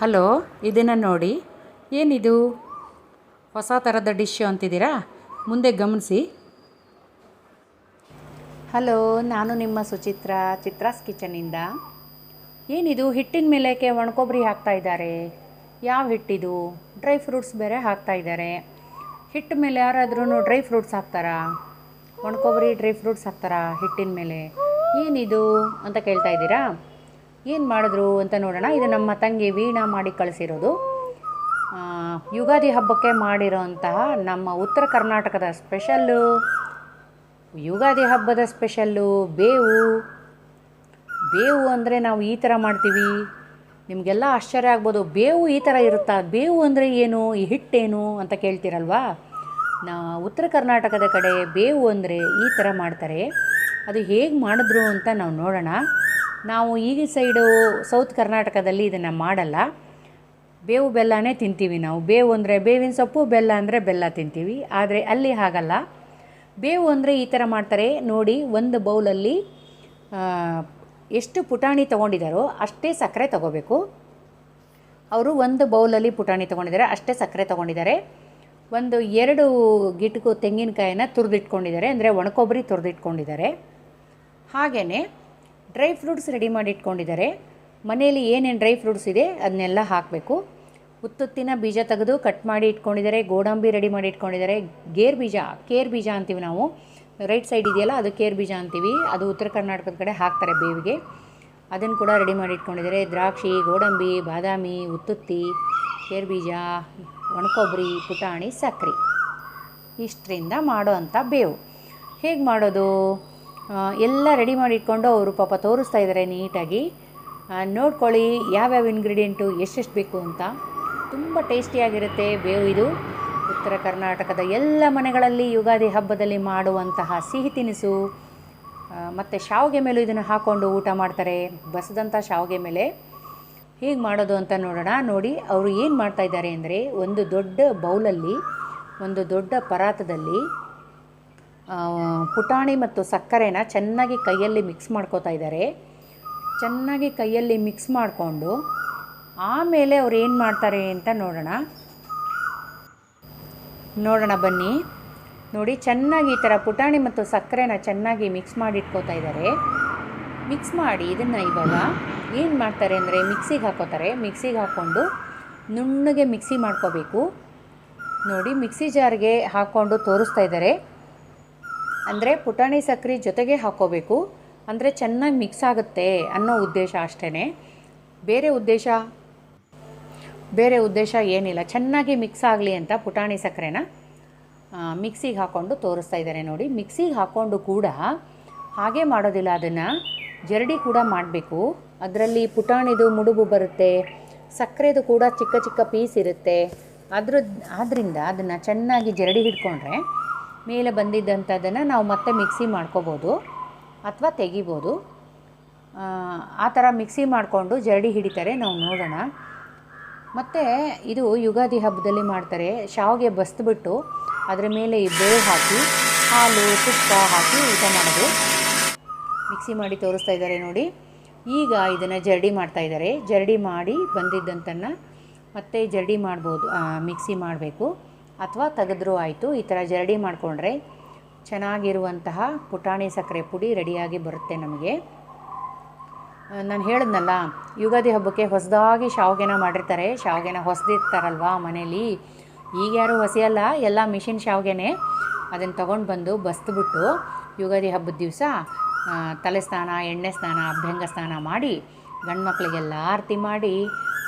Hello, ಇದನ್ನು ನೋಡಿ. ಏನಿದು? ಹೊಸ ಥರದ ಡಿಶ್ಶು ಅಂತಿದ್ದೀರಾ? ಮುಂದೆ ಗಮನಿಸಿ. ಹಲೋ, ನಾನು ನಿಮ್ಮ ಸುಚಿತ್ರ, ಚಿತ್ರಾಸ್ ಕಿಚನಿಂದ ಏನಿದು? ಹಿಟ್ಟಿನ ಮೇಲಕ್ಕೆ ಒಣಕೊಬ್ಬರಿ ಹಾಕ್ತಾ ಇದ್ದಾರೆ. ಯಾವ ಹಿಟ್ಟಿದು? ಡ್ರೈ ಫ್ರೂಟ್ಸ್ ಬೇರೆ ಹಾಕ್ತಾ ಇದ್ದಾರೆ. ಹಿಟ್ಟು ಮೇಲೆ ಯಾರಾದ್ರೂ ಡ್ರೈ ಫ್ರೂಟ್ಸ್ ಹಾಕ್ತಾರಾ? ಒಣಕೊಬ್ಬರಿ ಡ್ರೈ ಫ್ರೂಟ್ಸ್ ಹಾಕ್ತಾರಾ ಹಿಟ್ಟಿನ ಮೇಲೆ? ಏನಿದು ಅಂತ ಕೇಳ್ತಾ ಇದ್ದೀರಾ? ಏನು ಮಾಡಿದ್ರು ಅಂತ ನೋಡೋಣ. ಇದು ನಮ್ಮ ತಂಗಿ ವೀಣಾ ಮಾಡಿ ಕಳಿಸಿರೋದು. ಯುಗಾದಿ ಹಬ್ಬಕ್ಕೆ ಮಾಡಿರೋಂತಹ ನಮ್ಮ ಉತ್ತರ ಕರ್ನಾಟಕದ ಸ್ಪೆಷಲ್ಲು, ಯುಗಾದಿ ಹಬ್ಬದ ಸ್ಪೆಷಲ್ಲು ಬೇವು. ಬೇವು ಅಂದರೆ ನಾವು ಈ ಥರ ಮಾಡ್ತೀವಿ. ನಿಮಗೆಲ್ಲ ಆಶ್ಚರ್ಯ ಆಗ್ಬೋದು. ಬೇವು ಈ ಥರ ಇರುತ್ತಾ? ಬೇವು ಅಂದರೆ ಏನು? ಈ ಹಿಟ್ಟೇನು ಅಂತ ಕೇಳ್ತೀರಲ್ವಾ? ನಾ, ಉತ್ತರ ಕರ್ನಾಟಕದ ಕಡೆ ಬೇವು ಅಂದರೆ ಈ ಥರ ಮಾಡ್ತಾರೆ. ಅದು ಹೇಗೆ ಮಾಡಿದ್ರು ಅಂತ ನಾವು ನೋಡೋಣ. ನಾವು ಈ ಸೈಡು ಸೌತ್ ಕರ್ನಾಟಕದಲ್ಲಿ ಇದನ್ನು ಮಾಡಲ್ಲ. ಬೇವು ಬೆಲ್ಲನೇ ತಿಂತೀವಿ ನಾವು. ಬೇವು ಅಂದರೆ ಬೇವಿನ ಸೊಪ್ಪು, ಬೆಲ್ಲ ಅಂದರೆ ಬೆಲ್ಲ ತಿಂತೀವಿ. ಆದರೆ ಅಲ್ಲಿ ಹಾಗಲ್ಲ. ಬೇವು ಅಂದರೆ ಈ ಥರ ಮಾಡ್ತಾರೆ. ನೋಡಿ, ಒಂದು ಬೌಲಲ್ಲಿ ಎಷ್ಟು ಪುಟಾಣಿ ತೊಗೊಂಡಿದ್ದಾರೋ ಅಷ್ಟೇ ಸಕ್ಕರೆ ತಗೋಬೇಕು. ಅವರು ಒಂದು ಬೌಲಲ್ಲಿ ಪುಟಾಣಿ ತೊಗೊಂಡಿದ್ದಾರೆ, ಅಷ್ಟೇ ಸಕ್ಕರೆ ತೊಗೊಂಡಿದ್ದಾರೆ. ಒಂದು ಎರಡು ಗಿಟಕು ತೆಂಗಿನಕಾಯಿನ ತುರಿದಿಟ್ಕೊಂಡಿದ್ದಾರೆ, ಅಂದರೆ ಒಣಕೊಬ್ಬರಿ ತುರಿದಿಟ್ಕೊಂಡಿದ್ದಾರೆ. ಹಾಗೆಯೇ ಡ್ರೈ ಫ್ರೂಟ್ಸ್ ರೆಡಿ ಮಾಡಿ ಇಟ್ಕೊಂಡಿದ್ದಾರೆ. ಮನೆಯಲ್ಲಿ ಏನೇನು ಡ್ರೈ ಫ್ರೂಟ್ಸ್ ಇದೆ ಅದನ್ನೆಲ್ಲ ಹಾಕಬೇಕು. ಉತ್ತುತ್ತಿನ ಬೀಜ ತೆಗೆದು ಕಟ್ ಮಾಡಿ ಇಟ್ಕೊಂಡಿದ್ದಾರೆ. ಗೋಡಂಬಿ ರೆಡಿ ಮಾಡಿ ಇಟ್ಕೊಂಡಿದ್ದಾರೆ. ಗೇರ್ ಬೀಜ, ಕೇರ್ ಬೀಜ ಅಂತೀವಿ ನಾವು. ರೈಟ್ ಸೈಡ್ ಇದೆಯಲ್ಲ, ಅದು ಕೇರ್ ಬೀಜ ಅಂತೀವಿ. ಅದು ಉತ್ತರ ಕರ್ನಾಟಕದ ಕಡೆ ಹಾಕ್ತಾರೆ ಬೇವಿಗೆ. ಅದನ್ನು ಕೂಡ ರೆಡಿ ಮಾಡಿ ಇಟ್ಕೊಂಡಿದ್ದಾರೆ. ದ್ರಾಕ್ಷಿ, ಗೋಡಂಬಿ, ಬಾದಾಮಿ ಉತ್ತುತ್ತಿ ಕೇರ್ ಬೀಜ, ಒಣಕೊಬ್ಬರಿ, ಪುಟಾಣಿ, ಸಕ್ಕರೆ. ಇಷ್ಟರಿಂದ ಮಾಡೋ ಅಂಥ ಬೇವು. ಹೇಗೆ ಮಾಡೋದು? ಎಲ್ಲ ರೆಡಿ ಮಾಡಿ ಇಟ್ಕೊಂಡು ಅವರು ಪಾಪ ತೋರಿಸ್ತಾ ಇದ್ದಾರೆ ನೀಟಾಗಿ. ನೋಡ್ಕೊಳ್ಳಿ ಯಾವ್ಯಾವ ಇಂಗ್ರೀಡಿಯೆಂಟು ಎಷ್ಟೆಷ್ಟು ಬೇಕು ಅಂತ. ತುಂಬ ಟೇಸ್ಟಿಯಾಗಿರುತ್ತೆ ಬೇವು ಇದು. ಉತ್ತರ ಕರ್ನಾಟಕದ ಎಲ್ಲ ಮನೆಗಳಲ್ಲಿ ಯುಗಾದಿ ಹಬ್ಬದಲ್ಲಿ ಮಾಡುವಂತಹ ಸಿಹಿ ತಿನಿಸು. ಮತ್ತು ಶಾವಿಗೆ ಮೇಲೂ ಇದನ್ನು ಹಾಕ್ಕೊಂಡು ಊಟ ಮಾಡ್ತಾರೆ. ಬಸದಂಥ ಶಾವಿಗೆ ಮೇಲೆ. ಹೇಗೆ ಮಾಡೋದು ಅಂತ ನೋಡೋಣ. ನೋಡಿ, ಅವರು ಏನು ಮಾಡ್ತಾ ಇದ್ದಾರೆ ಅಂದರೆ ಒಂದು ದೊಡ್ಡ ಬೌಲಲ್ಲಿ, ಒಂದು ದೊಡ್ಡ ಪರಾತದಲ್ಲಿ ಪುಟಾಣಿ ಮತ್ತು ಸಕ್ಕರೆನ ಚೆನ್ನಾಗಿ ಕೈಯಲ್ಲಿ ಮಿಕ್ಸ್ ಮಾಡ್ಕೋತಾ ಇದ್ದಾರೆ. ಚೆನ್ನಾಗಿ ಕೈಯಲ್ಲಿ ಮಿಕ್ಸ್ ಮಾಡಿಕೊಂಡು ಆಮೇಲೆ ಅವ್ರು ಏನು ಮಾಡ್ತಾರೆ ಅಂತ ನೋಡೋಣ. ನೋಡೋಣ ಬನ್ನಿ. ನೋಡಿ, ಚೆನ್ನಾಗಿ ಈ ಥರ ಪುಟಾಣಿ ಮತ್ತು ಸಕ್ಕರೆನ ಚೆನ್ನಾಗಿ ಮಿಕ್ಸ್ ಮಾಡಿ ಇಟ್ಕೋತಾ ಇದ್ದಾರೆ. ಮಿಕ್ಸ್ ಮಾಡಿ ಇದನ್ನು ಇವಾಗ ಏನು ಮಾಡ್ತಾರೆ ಅಂದರೆ ಮಿಕ್ಸಿಗೆ ಹಾಕೋತಾರೆ. ಮಿಕ್ಸಿಗೆ ಹಾಕ್ಕೊಂಡು ನುಣ್ಣಗೆ ಮಿಕ್ಸಿ ಮಾಡ್ಕೋಬೇಕು. ನೋಡಿ ಮಿಕ್ಸಿ ಜಾರ್ಗೆ ಹಾಕ್ಕೊಂಡು ತೋರಿಸ್ತಾ ಇದ್ದಾರೆ. ಅಂದರೆ ಪುಟಾಣಿ ಸಕ್ಕರೆ ಜೊತೆಗೆ ಹಾಕೋಬೇಕು. ಅಂದರೆ ಚೆನ್ನಾಗಿ ಮಿಕ್ಸ್ ಆಗುತ್ತೆ ಅನ್ನೋ ಉದ್ದೇಶ ಅಷ್ಟೇ ಬೇರೆ ಉದ್ದೇಶ? ಬೇರೆ ಉದ್ದೇಶ ಏನಿಲ್ಲ. ಚೆನ್ನಾಗಿ ಮಿಕ್ಸ್ ಆಗಲಿ ಅಂತ ಪುಟಾಣಿ ಸಕ್ಕರೆನ ಮಿಕ್ಸಿಗೆ ಹಾಕ್ಕೊಂಡು ತೋರಿಸ್ತಾ ಇದ್ದಾರೆ ನೋಡಿ. ಮಿಕ್ಸಿಗೆ ಹಾಕ್ಕೊಂಡು ಕೂಡ ಹಾಗೆ ಮಾಡೋದಿಲ್ಲ, ಅದನ್ನು ಜರಡಿ ಕೂಡ ಮಾಡಬೇಕು. ಅದರಲ್ಲಿ ಪುಟಾಣಿದು ಮುಡುಬು ಬರುತ್ತೆ ಸಕ್ಕರೆದು ಕೂಡ ಚಿಕ್ಕ ಚಿಕ್ಕ ಪೀಸ್ ಇರುತ್ತೆ. ಅದ್ರ ಆದ್ದರಿಂದ ಅದನ್ನು ಚೆನ್ನಾಗಿ ಜರಡಿ ಹಿಡ್ಕೊಂಡ್ರೆ ಮೇಲೆ ಬಂದಿದ್ದಂಥದ್ದನ್ನು ನಾವು ಮತ್ತೆ ಮಿಕ್ಸಿ ಮಾಡ್ಕೋಬೋದು ಅಥವಾ ತೆಗಿಬೋದು. ಆ, ಥರ ಮಿಕ್ಸಿ ಮಾಡಿಕೊಂಡು ಜರಡಿ ಹಿಡಿತಾರೆ ನಾವು ನೋಡೋಣ. ಮತ್ತು ಇದು ಯುಗಾದಿ ಹಬ್ಬದಲ್ಲಿ ಮಾಡ್ತಾರೆ ಶಾವಿಗೆ ಬಸ್ದುಬಿಟ್ಟು ಅದರ ಮೇಲೆ ಬೇವು ಹಾಕಿ ಹಾಲು ತುಪ್ಪ ಹಾಕಿ ಊಟ ಮಾಡೋದು. ಮಿಕ್ಸಿ ಮಾಡಿ ತೋರಿಸ್ತಾ ಇದ್ದಾರೆ ನೋಡಿ. ಈಗ ಇದನ್ನು ಜರಡಿ ಮಾಡ್ತಾ ಇದ್ದಾರೆ. ಜರಡಿ ಮಾಡಿ ಬಂದಿದ್ದಂತನ್ನು ಮತ್ತೆ ಜರಡಿ ಮಾಡ್ಬೋದು ಮಿಕ್ಸಿ ಮಾಡಬೇಕು. ಅಥವಾ ತೆಗೆದ್ರೂ ಆಯಿತು, ಈ ಥರ ಜರಡಿ ಮಾಡಿಕೊಂಡ್ರೆ ಚೆನ್ನಾಗಿರುವಂತಹ ಪುಟಾಣಿ ಸಕ್ಕರೆ ಪುಡಿ ರೆಡಿಯಾಗಿ ಬರುತ್ತೆ ನಮಗೆ. ನಾನು ಹೇಳಿದ್ನಲ್ಲ, ಯುಗಾದಿ ಹಬ್ಬಕ್ಕೆ ಹೊಸದಾಗಿ ಶಾವಿಗೆನ ಮಾಡಿರ್ತಾರೆ. ಶಾವಿಗೆನ ಹೊಸದಿರ್ತಾರಲ್ವಾ ಮನೇಲಿ? ಈಗ ಯಾರು ಹೊಸಿಯಲ್ಲ, ಎಲ್ಲ ಮಿಷಿನ್ ಶಾವಿಗೆನೆ ಅದನ್ನು ತೊಗೊಂಡು ಬಂದು ಬಸ್ದುಬಿಟ್ಟು ಯುಗಾದಿ ಹಬ್ಬದ ದಿವಸ ತಲೆ ಸ್ನಾನ, ಎಣ್ಣೆ ಸ್ನಾನ, ಅಭ್ಯಂಗ ಸ್ನಾನ ಮಾಡಿ ಗಂಡು ಮಕ್ಕಳಿಗೆಲ್ಲ ಆರತಿ ಮಾಡಿ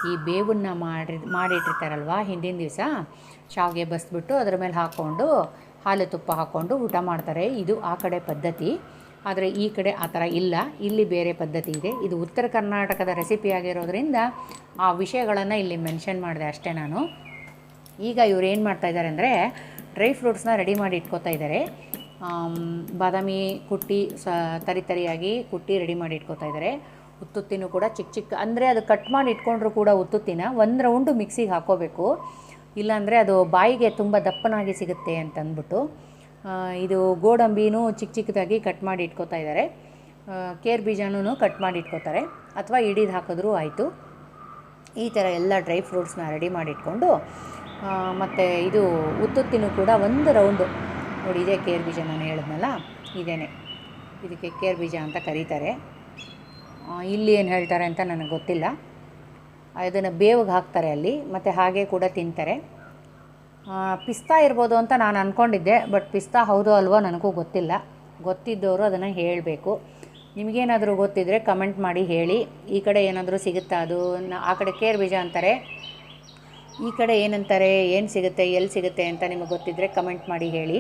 ಈ ಬೇವನ್ನ ಮಾಡಿ ಮಾಡಿಟ್ಟಿರ್ತಾರಲ್ವ ಹಿಂದಿನ ದಿವಸ? ಶಾವಿಗೆ ಬಸ್ಬಿಟ್ಟು ಅದ್ರ ಮೇಲೆ ಹಾಕ್ಕೊಂಡು ಹಾಲು ತುಪ್ಪ ಹಾಕ್ಕೊಂಡು ಊಟ ಮಾಡ್ತಾರೆ. ಇದು ಆ ಕಡೆ ಪದ್ಧತಿ. ಆದರೆ ಈ ಕಡೆ ಆ ಥರ ಇಲ್ಲ. ಇಲ್ಲಿ ಬೇರೆ ಪದ್ಧತಿ ಇದೆ. ಇದು ಉತ್ತರ ಕರ್ನಾಟಕದ ರೆಸಿಪಿ ಆಗಿರೋದ್ರಿಂದ ಆ ವಿಷಯಗಳನ್ನು ಇಲ್ಲಿ ಮೆನ್ಷನ್ ಮಾಡಿದೆ ಅಷ್ಟೇ ನಾನು. ಈಗ ಇವ್ರು ಏನು ಮಾಡ್ತಾ ಇದ್ದಾರೆ ಅಂದರೆ ಡ್ರೈ ಫ್ರೂಟ್ಸ್ನ ರೆಡಿ ಮಾಡಿ ಇಟ್ಕೋತಾ ಇದ್ದಾರೆ ಬಾದಾಮಿ ಕುಟ್ಟಿ ಸ, ತರಿ ತರಿಯಾಗಿ ಕುಟ್ಟಿ ರೆಡಿ ಮಾಡಿ ಇಟ್ಕೋತಾ ಇದ್ದಾರೆ ಉತ್ತುತ್ತಿನೂ ಕೂಡ ಚಿಕ್ಕ ಚಿಕ್ಕ, ಅಂದರೆ ಅದು ಕಟ್ ಮಾಡಿ ಇಟ್ಕೊಂಡ್ರು ಕೂಡ ಉತ್ತುತ್ತಿನ. ಒಂದು ರೌಂಡು ಮಿಕ್ಸಿಗೆ ಹಾಕೋಬೇಕು. ಇಲ್ಲಾಂದರೆ ಅದು ಬಾಯಿಗೆ ತುಂಬ ದಪ್ಪನಾಗಿ ಸಿಗುತ್ತೆ ಅಂತಂದ್ಬಿಟ್ಟು ಇದು ಗೋಡಂಬಿನೂ ಚಿಕ್ಕ ಚಿಕ್ಕದಾಗಿ ಕಟ್ ಮಾಡಿ ಇಟ್ಕೋತಾ ಇದ್ದಾರೆ ಕೇರ್ ಬೀಜನೂ ಕಟ್ ಮಾಡಿ ಇಟ್ಕೋತಾರೆ. ಅಥವಾ ಇಡೀದು ಹಾಕಿದ್ರೂ ಆಯಿತು. ಈ ಥರ ಎಲ್ಲ ಡ್ರೈ ಫ್ರೂಟ್ಸ್ನ ರೆಡಿ ಮಾಡಿಟ್ಕೊಂಡು ಮತ್ತು ಇದು ಉತ್ತುತ್ತಿನೂ ಕೂಡ ಒಂದು ರೌಂಡು ನೋಡಿ, ಇದೇ ಕೇರ್ ಬೀಜ ನಾನು ಹೇಳಿದ್ನಲ್ಲ ಇದೇ ಇದಕ್ಕೆ ಕೇರ್ ಬೀಜ ಅಂತ ಕರೀತಾರೆ. ಇಲ್ಲಿ ಏನು ಹೇಳ್ತಾರೆ ಅಂತ ನನಗೆ ಗೊತ್ತಿಲ್ಲ. ಇದನ್ನು ಬೇವಿಗೆ ಹಾಕ್ತಾರೆ ಅಲ್ಲಿ, ಮತ್ತು ಹಾಗೆ ಕೂಡ ತಿಂತಾರೆ. ಪಿಸ್ತಾ ಇರ್ಬೋದು ಅಂತ ನಾನು ಅಂದ್ಕೊಂಡಿದ್ದೆ ಬಟ್ ಪಿಸ್ತಾ ಹೌದು ಅಲ್ವೋ ನನಗೂ ಗೊತ್ತಿಲ್ಲ. ಗೊತ್ತಿದ್ದವರು ಅದನ್ನು ಹೇಳಬೇಕು. ನಿಮಗೇನಾದರೂ ಗೊತ್ತಿದ್ದರೆ ಕಮೆಂಟ್ ಮಾಡಿ ಹೇಳಿ. ಈ ಕಡೆ ಏನಾದರೂ ಸಿಗುತ್ತಾ ಅದು? ಆ ಕಡೆ ಕೇರ್ ಬೀಜ ಅಂತಾರೆ. ಈ ಕಡೆ ಏನಂತಾರೆ? ಏನು ಸಿಗುತ್ತೆ? ಎಲ್ಲಿ ಸಿಗುತ್ತೆ ಅಂತ ನಿಮಗೆ ಗೊತ್ತಿದ್ದರೆ ಕಮೆಂಟ್ ಮಾಡಿ ಹೇಳಿ.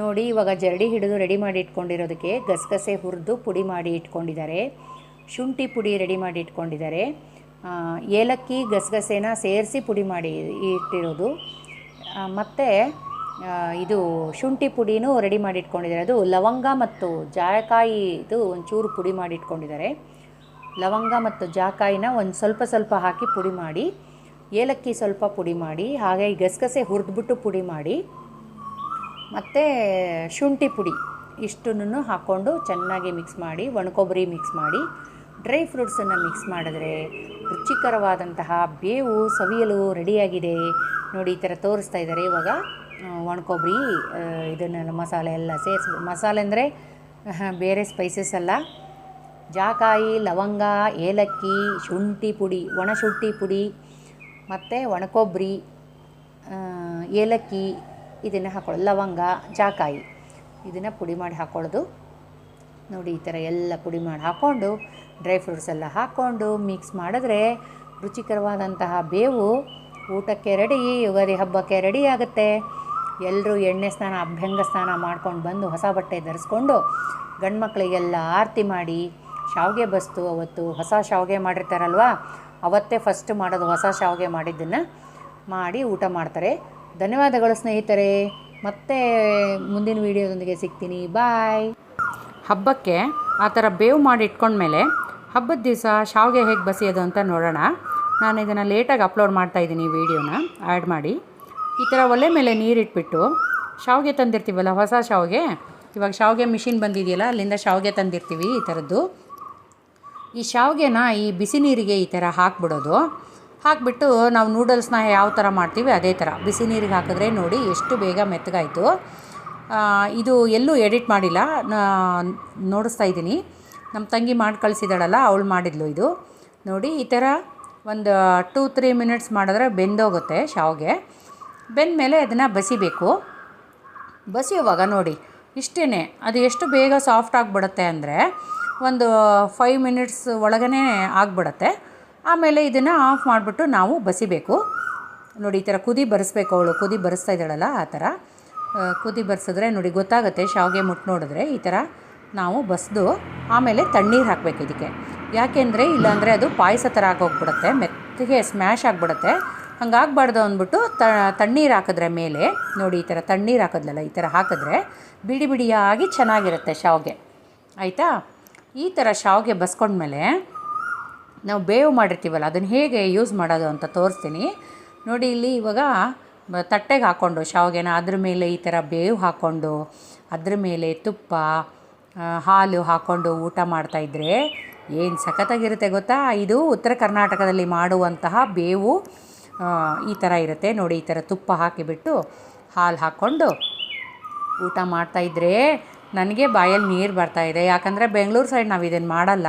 ನೋಡಿ, ಇವಾಗ ಜರಡಿ ಹಿಡಿದು ರೆಡಿ ಮಾಡಿ ಇಟ್ಕೊಂಡಿರೋದಕ್ಕೆ ಗಸಗಸೆ ಹುರಿದು ಪುಡಿ ಮಾಡಿ ಇಟ್ಕೊಂಡಿದ್ದಾರೆ. ಶುಂಠಿ ಪುಡಿ ರೆಡಿ ಮಾಡಿ ಇಟ್ಕೊಂಡಿದ್ದಾರೆ. ಏಲಕ್ಕಿ, ಗಸಗಸೆನ ಸೇರಿಸಿ ಪುಡಿ ಮಾಡಿ ಇಟ್ಟಿರೋದು. ಮತ್ತು ಇದು ಶುಂಠಿ ಪುಡಿನೂ ರೆಡಿ ಮಾಡಿ ಇಟ್ಕೊಂಡಿದ್ದಾರೆ. ಅದು ಲವಂಗ ಮತ್ತು ಜಾಯಕಾಯಿ ಇದು ಒಂಚೂರು ಪುಡಿ ಮಾಡಿ ಇಟ್ಕೊಂಡಿದ್ದಾರೆ. ಲವಂಗ ಮತ್ತು ಜಾಕಾಯಿನ ಒಂದು ಸ್ವಲ್ಪ ಸ್ವಲ್ಪ ಹಾಕಿ ಪುಡಿ ಮಾಡಿ, ಏಲಕ್ಕಿ ಸ್ವಲ್ಪ ಪುಡಿ ಮಾಡಿ, ಹಾಗೆ ಗಸಗಸೆ ಹುರಿದ್ಬಿಟ್ಟು ಪುಡಿ ಮಾಡಿ, ಮತ್ತು ಶುಂಠಿ ಪುಡಿ. ಇಷ್ಟನ್ನು ಹಾಕ್ಕೊಂಡು ಚೆನ್ನಾಗಿ ಮಿಕ್ಸ್ ಮಾಡಿ, ಒಣಕೊಬ್ಬರಿ ಮಿಕ್ಸ್ ಮಾಡಿ, ಡ್ರೈ ಫ್ರೂಟ್ಸನ್ನು ಮಿಕ್ಸ್ ಮಾಡಿದ್ರೆ ರುಚಿಕರವಾದಂತಹ ಬೇವು, ಸವಿಯಲು ರೆಡಿಯಾಗಿದೆ. ನೋಡಿ, ಈ ಥರ ತೋರಿಸ್ತಾ ಇದ್ದಾರೆ. ಇವಾಗ ಒಣಕೊಬ್ಬರಿ ಇದನ್ನೆಲ್ಲ ಮಸಾಲೆ ಎಲ್ಲ ಸೇರಿಸಿ, ಮಸಾಲೆ ಅಂದರೆ ಬೇರೆ ಸ್ಪೈಸಸ್ ಅಲ್ಲ. ಜಾಕಾಯಿ, ಲವಂಗ, ಏಲಕ್ಕಿ, ಶುಂಠಿ ಪುಡಿ, ಒಣ ಶುಂಠಿ ಪುಡಿ, ಮತ್ತು ಒಣಕೊಬ್ಬರಿ ಏಲಕ್ಕಿ, ಇದನ್ನು ಹಾಕೊಳ್ಳೋದು. ಲವಂಗ, ಜಾಕಾಯಿ. ಇದನ್ನು ಪುಡಿ ಮಾಡಿ ಹಾಕ್ಕೊಳ್ಳೋದು ನೋಡಿ, ಈ ಥರ ಎಲ್ಲ ಪುಡಿ ಮಾಡಿ ಹಾಕ್ಕೊಂಡು ಡ್ರೈ ಫ್ರೂಟ್ಸ್ ಎಲ್ಲ ಹಾಕ್ಕೊಂಡು ಮಿಕ್ಸ್ ಮಾಡಿದ್ರೆ ರುಚಿಕರವಾದಂತಹ ಬೇವು ಊಟಕ್ಕೆ ರೆಡಿ ಯುಗಾದಿ ಹಬ್ಬಕ್ಕೆ ರೆಡಿ ಆಗುತ್ತೆ. ಎಲ್ಲರೂ ಎಣ್ಣೆ ಸ್ನಾನ, ಅಭ್ಯಂಗ ಸ್ನಾನ ಮಾಡ್ಕೊಂಡು ಬಂದು ಹೊಸ ಬಟ್ಟೆ ಧರಿಸ್ಕೊಂಡು ಗಂಡು ಮಕ್ಕಳಿಗೆಲ್ಲ ಆರತಿ ಮಾಡಿ, ಶಾವಿಗೆ ಬಸ್ತು ಅವತ್ತು ಹೊಸ ಶಾವಿಗೆ ಮಾಡಿರ್ತಾರಲ್ವ? ಅವತ್ತೇ ಫಸ್ಟ್ ಮಾಡೋದು ಹೊಸ ಶಾವಿಗೆ ಮಾಡಿದ್ದನ್ನು ಮಾಡಿ ಊಟ ಮಾಡ್ತಾರೆ. ಧನ್ಯವಾದಗಳು ಸ್ನೇಹಿತರೆ. ಮತ್ತೆ ಮುಂದಿನ ವೀಡಿಯೋದೊಂದಿಗೆ ಸಿಗ್ತೀನಿ. ಬಾಯ್ ಹಬ್ಬಕ್ಕೆ ಆ ಥರ ಬೇವು ಮಾಡಿ ಇಟ್ಕೊಂಡ್ಮೇಲೆ ಹಬ್ಬದ ದಿವಸ ಶಾವಿಗೆ ಹೇಗೆ ಬಸಿಯೋದು ಅಂತ ನೋಡೋಣ. ನಾನು ಇದನ್ನು ಲೇಟಾಗಿ ಅಪ್ಲೋಡ್ ಮಾಡ್ತಾಯಿದ್ದೀನಿ ವಿಡಿಯೋನ. ಆ್ಯಡ್ ಮಾಡಿ. ಈ ಥರ ಒಲೆ ಮೇಲೆ ನೀರಿಟ್ಬಿಟ್ಟು ಶಾವಿಗೆ ತಂದಿರ್ತೀವಲ್ಲ, ಹೊಸ ಶಾವಿಗೆ? ಇವಾಗ ಶಾವಿಗೆ ಮಿಷಿನ್ ಬಂದಿದೆಯಲ್ಲ, ಅಲ್ಲಿಂದ ಶಾವಿಗೆ ತಂದಿರ್ತೀವಿ ಈ ಥರದ್ದು. ಈ ಶಾವಿಗೆನ ಈ ಬಿಸಿ ನೀರಿಗೆ ಈ ಥರ ಹಾಕ್ಬಿಡೋದು. ಹಾಕಿಬಿಟ್ಟು ನಾವು ನೂಡಲ್ಸ್ನ ಯಾವ ಥರ ಮಾಡ್ತೀವಿ ಅದೇ ಥರ. ಬಿಸಿ ನೀರಿಗೆ ಹಾಕಿದ್ರೆ ನೋಡಿ ಎಷ್ಟು ಬೇಗ ಮೆತ್ತಗಾಯಿತು. ಇದು ಎಲ್ಲೂ ಎಡಿಟ್ ಮಾಡಿಲ್ಲ. ನೋಡಿಸ್ತಾ ಇದ್ದೀನಿ. ನಮ್ಮ ತಂಗಿ ಮಾಡಿ ಕಳಿಸಿದಾಳಲ್ಲ ಅವಳು ಮಾಡಿದ್ಲು ಇದು. ನೋಡಿ, ಈ ಥರ ಒಂದು ಟೂ, ತ್ರೀ ಮಿನಿಟ್ಸ್ ಮಾಡಿದ್ರೆ ಬೆಂದೋಗುತ್ತೆ ಶಾವಿಗೆ. ಬೆಂದಮೇಲೆ ಅದನ್ನು ಬಸಿಬೇಕು. ಬಸಿಯುವಾಗ ನೋಡಿ ಇಷ್ಟೇ ಅದು ಎಷ್ಟು ಬೇಗ ಸಾಫ್ಟ್ ಆಗಿಬಿಡುತ್ತೆ ಅಂದರೆ ಒಂದು ಫೈವ್ ಮಿನಿಟ್ಸ್ ಒಳಗೇ ಆಗಿಬಿಡುತ್ತೆ. ಆಮೇಲೆ ಇದನ್ನು ಆಫ್ ಮಾಡಿಬಿಟ್ಟು ನಾವು ಬಸಿಬೇಕು. ನೋಡಿ, ಈ ಥರ ಕುದಿ ಬರೆಸ್ಬೇಕು ಅವಳು. ಕುದಿ ಬರೆಸ್ತಾ ಇದ್ದಾಳಲ್ಲ ಆ ಥರ ಕುದಿ ಬರೆಸಿದ್ರೆ ನೋಡಿ, ಗೊತ್ತಾಗುತ್ತೆ ಶಾವಿಗೆ ಮುಟ್ಟು ನೋಡಿದ್ರೆ ಈ ಥರ ನಾವು ಬಸ್ದು ಆಮೇಲೆ ತಣ್ಣೀರು ಹಾಕಬೇಕು ಇದಕ್ಕೆ. ಯಾಕೆಂದರೆ ಇಲ್ಲಾಂದರೆ ಅದು ಪಾಯಸ ಥರ ಆಗೋಗ್ಬಿಡುತ್ತೆ, ಮೆತ್ತಗೆ ಸ್ಮ್ಯಾಶ್ ಆಗಿಬಿಡುತ್ತೆ. ಹಂಗಾಗಬಾರ್ದು ಅಂದ್ಬಿಟ್ಟು ತಣ್ಣೀರು ಹಾಕಿದ್ರೆ ಮೇಲೆ, ನೋಡಿ ಈ ಥರ ತಣ್ಣೀರು ಹಾಕಿದ್ಲಲ್ಲ, ಈ ಥರ ಹಾಕಿದ್ರೆ ಬಿಡಿ ಬಿಡಿಯಾಗಿ ಚೆನ್ನಾಗಿರುತ್ತೆ ಶಾವಿಗೆ. ಆಯಿತಾ? ಈ ಥರ ಶಾವಿಗೆ ಬಸ್ಕೊಂಡ್ಮೇಲೆ ನಾವು ಬೇವು ಮಾಡಿರ್ತೀವಲ್ಲ, ಅದನ್ನು ಹೇಗೆ ಯೂಸ್ ಮಾಡೋದು ಅಂತ ತೋರಿಸ್ತೀನಿ. ನೋಡಿ ಇಲ್ಲಿ ಇವಾಗ ತಟ್ಟೆಗೆ ಹಾಕ್ಕೊಂಡು ಶಾವಿಗೆನ ಅದ್ರ ಮೇಲೆ ಈ ಥರ ಬೇವು ಹಾಕ್ಕೊಂಡು ಅದ್ರ ಮೇಲೆ ತುಪ್ಪ ಹಾಲು ಹಾಕ್ಕೊಂಡು ಊಟ ಮಾಡ್ತಾಯಿದ್ರೆ ಏನು ಸಖತ್ತಾಗಿರುತ್ತೆ ಗೊತ್ತಾ? ಇದು ಉತ್ತರ ಕರ್ನಾಟಕದಲ್ಲಿ ಮಾಡುವಂತಹ ಬೇವು ಈ ಥರ ಇರುತ್ತೆ. ನೋಡಿ ಈ ಥರ ತುಪ್ಪ ಹಾಕಿಬಿಟ್ಟು ಹಾಲು ಹಾಕ್ಕೊಂಡು ಊಟ ಮಾಡ್ತಾಯಿದ್ರೆ ನನಗೆ ಬಾಯಲ್ಲಿ ನೀರು ಬರ್ತಾ ಇದೆ. ಯಾಕಂದರೆ ಬೆಂಗಳೂರು ಸೈಡ್ ನಾವು ಇದನ್ನು ಮಾಡಲ್ಲ.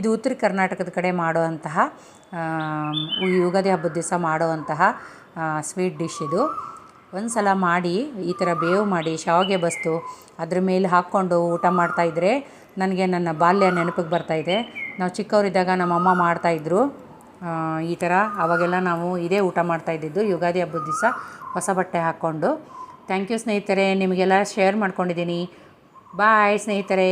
ಇದು ಉತ್ತರ ಕರ್ನಾಟಕದ ಕಡೆ ಮಾಡುವಂತಹ ಯುಗಾದಿ ಹಬ್ಬದ ದಿವಸ ಮಾಡುವಂತಹ ಸ್ವೀಟ್ ಡಿಶ್ ಇದು. ಒಂದು ಸಲ ಮಾಡಿ, ಈ ಥರ ಬೇವು ಮಾಡಿ, ಶಾವಿಗೆ ಬಸ್ತು, ಅದ್ರ ಮೇಲೆ ಹಾಕ್ಕೊಂಡು ಊಟ ಮಾಡ್ತಾಯಿದ್ರೆ ನನಗೆ ನನ್ನ ಬಾಲ್ಯ ನೆನಪಿಗೆ ಬರ್ತಾಯಿದೆ ನಾವು ಚಿಕ್ಕವರಿದ್ದಾಗ ನಮ್ಮಮ್ಮ ಮಾಡ್ತಾಯಿದ್ರು ಈ ಥರ ಅವಾಗೆಲ್ಲ ನಾವು ಇದೇ ಊಟ ಮಾಡ್ತಾಯಿದ್ದಿದ್ದು ಯುಗಾದಿ ಹಬ್ಬದ ದಿವಸ ಹೊಸ ಬಟ್ಟೆ ಹಾಕ್ಕೊಂಡು. ಥ್ಯಾಂಕ್ ಯು ಸ್ನೇಹಿತರೆ, ನಿಮಗೆಲ್ಲ ಶೇರ್ ಮಾಡ್ಕೊಂಡಿದ್ದೀನಿ ಬಾಯ್ ಸ್ನೇಹಿತರೆ